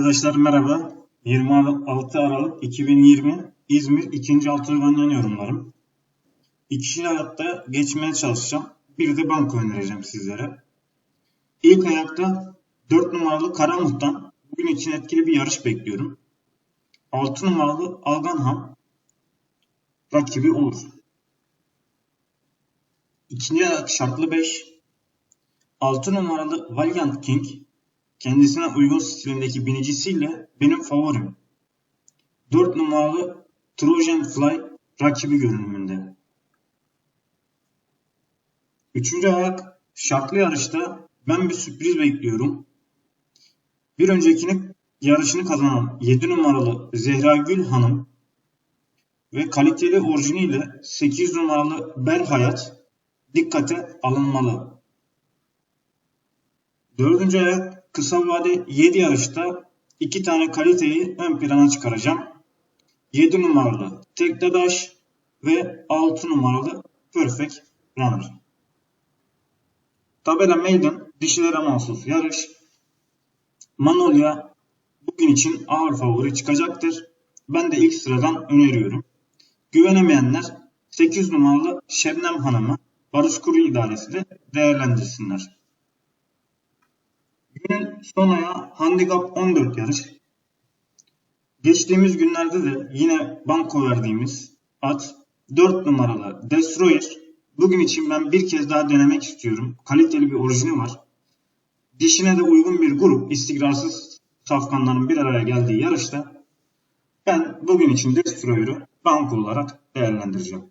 Arkadaşlar merhaba. 26 Aralık 2020 İzmir 2. Altıvan yorumlarım. İkişili hayatta geçmeye çalışacağım. Bir de banko önereceğim sizlere. İlk ayakta 4 numaralı Karamut'tan bugün için etkili bir yarış bekliyorum. 6 numaralı Alganham rakibi olur. İkinci ayak şartlı 5. 6 numaralı Valiant King kendisine uygun stilindeki binicisiyle benim favorim. 4 numaralı Trojan Fly rakibi görünümünde. Üçüncü ayak şartlı yarışta ben bir sürpriz bekliyorum. Bir öncekini yarışını kazanan 7 numaralı Zehra Gül Hanım ve kaliteli orijiniyle 8 numaralı Bel Hayat dikkate alınmalı. Dördüncü ayak kısa vade 7 yarışta iki tane kaliteyi ön plana çıkaracağım. 7 numaralı Tekdadaş ve 6 numaralı Perfect Runner. Tabela Maiden dişilere mahsus yarış. Manolya bugün için ağır favori çıkacaktır. Ben de ilk sıradan öneriyorum. Güvenemeyenler 8 numaralı Şebnem Hanım'ı Barış Kuru idaresi de değerlendirsinler. Günün son ayağı Handicap 14 yarış. Geçtiğimiz günlerde de yine banko verdiğimiz at 4 numaralı Destroyer. Bugün için ben bir kez daha denemek istiyorum. Kaliteli bir orijini var. Dişine de uygun bir grup istikrarsız safkanların bir araya geldiği yarışta ben bugün için Destroyer'ı banko olarak değerlendireceğim.